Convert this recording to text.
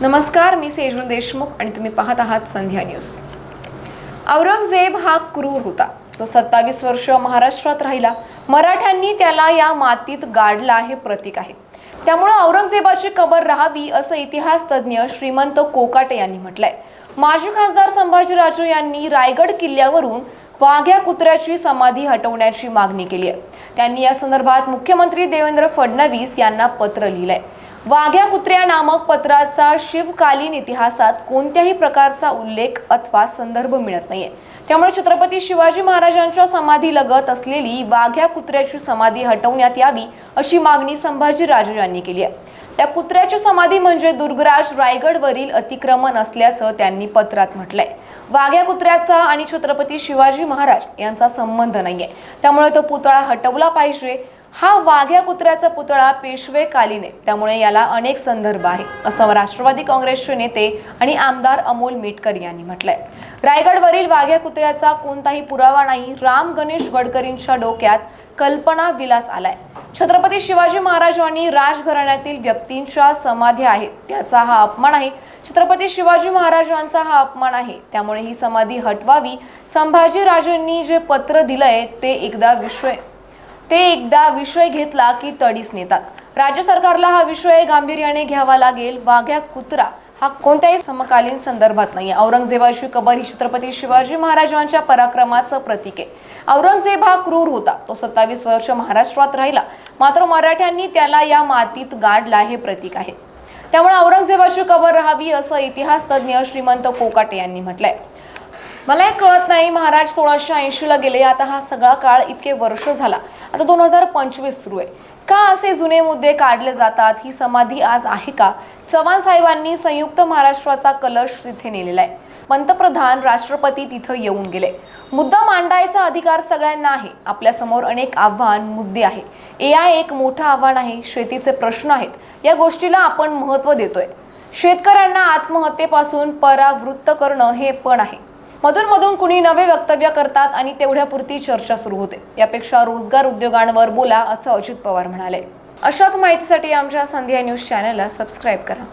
नमस्कार मी सेजुल देशमुख आणि तुम्ही पाहत आहात संध्या न्यूज. औरंगजेब हा क्रूर होता. तो सत्तावीस वर्ष महाराष्ट्रात राहिला. मराठ्यांनी त्याला या मातीत गाडला हे प्रतीक आहे. त्यामुळे औरंगजेबाची कबर राहावी असं इतिहास तज्ज्ञ श्रीमंत कोकाटे यांनी म्हटलंय. माजी खासदार संभाजीराजे यांनी रायगड किल्ल्यावरून वाघ्या कुत्र्याची समाधी हटवण्याची मागणी केली आहे. त्यांनी या संदर्भात मुख्यमंत्री देवेंद्र फडणवीस यांना पत्र लिहिलंय. वाघ्या कुत्र्या नामक पत्राचा शिवकालीन इतिहासात कोणत्याही प्रकारचा उल्लेख अथवा संदर्भ मिळत नाहीये. त्यामुळे छत्रपती शिवाजी महाराजांच्या समाधी लगत असलेली वाघ्या कुत्र्याची समाधी हटवण्यात यावी अशी मागणी संभाजीराजे यांनी केली आहे. त्या कुत्र्याची समाधी म्हणजे दुर्गराज रायगडवरील अतिक्रमण असल्याचं त्यांनी पत्रात म्हटलंय. वाघ्या कुत्र्याचा आणि छत्रपती शिवाजी महाराज यांचा संबंध नाहीये. त्यामुळे तो पुतळा हटवला पाहिजे हा वाघ्या कुत्र्याचा पुतळा पेशवेकालीन. आहे त्यामुळे याला अनेक संदर्भ आहे असं राष्ट्रवादी काँग्रेसचे नेते आणि आमदार अमोल मेटकर यांनी म्हटलंय. रायगडवरील वाघ्या कुत्र्याचा कोणताही पुरावा नाही राम गणेश गडकरींच्या डोक्यात कल्पना विलास आलाय. छत्रपती शिवाजी महाराजांनी राजघराण्यातील व्यक्तींच्या समाध्या आहेत त्याचा हा अपमान आहे. छत्रपती शिवाजी महाराजांचा हा अपमान आहे त्यामुळे ही समाधी हटवावी. संभाजीराजांनी जे पत्र दिलंय ते एकदा विश्व ते एकदा विषय घेतला की तडीस नेतात. राज्य सरकारला हा विषय गांभीर्याने घ्यावा लागेल. वाघ्या कुत्रा हा कोणत्याही समकालीन संदर्भात नाही औरंगजेबाची कबर ही छत्रपती शिवाजी महाराजांच्या पराक्रमाचं प्रतीक आहे. औरंगजेब हा क्रूर होता. तो सत्तावीस वर्ष महाराष्ट्रात राहिला. मात्र मराठ्यांनी त्याला या मातीत गाडला हे प्रतीक आहे. त्यामुळे औरंगजेबाची कबर राहावी असं इतिहास तज्ज्ञ श्रीमंत कोकाटे यांनी म्हटलंय. मला एक कळत नाही महाराज सोळाशे ऐंशीला गेले आता हा सगळा काळ इतके वर्ष झाला. आता दोन हजार पंचवीस सुरू आहे. का असे जुने मुद्दे काढले जातात? ही समाधी आज आहे का? चव्हाण साहेबांनी संयुक्त महाराष्ट्राचा कलश तिथे नेलेला आहे. पंतप्रधान राष्ट्रपती तिथं येऊन गेले. मुद्दा मांडायचा अधिकार सगळ्यांना आहे. आपल्यासमोर अनेक आव्हान मुद्दे आहे. ए आय एक मोठं आव्हान आहे. शेतीचे प्रश्न आहेत. या गोष्टीला आपण महत्त्व देतोय. शेतकऱ्यांना आत्महत्येपासून परावृत्त करणं हे पण आहे. मधून मधून कुणी नवे वक्तव्य करतात आणि तेवढ्यापुरती चर्चा सुरू होते. यापेक्षा रोजगार उद्योगांवर बोला असं अजित पवार म्हणाले. अशाच माहितीसाठी आमच्या संध्या न्यूज चॅनलला सबस्क्राईब करा.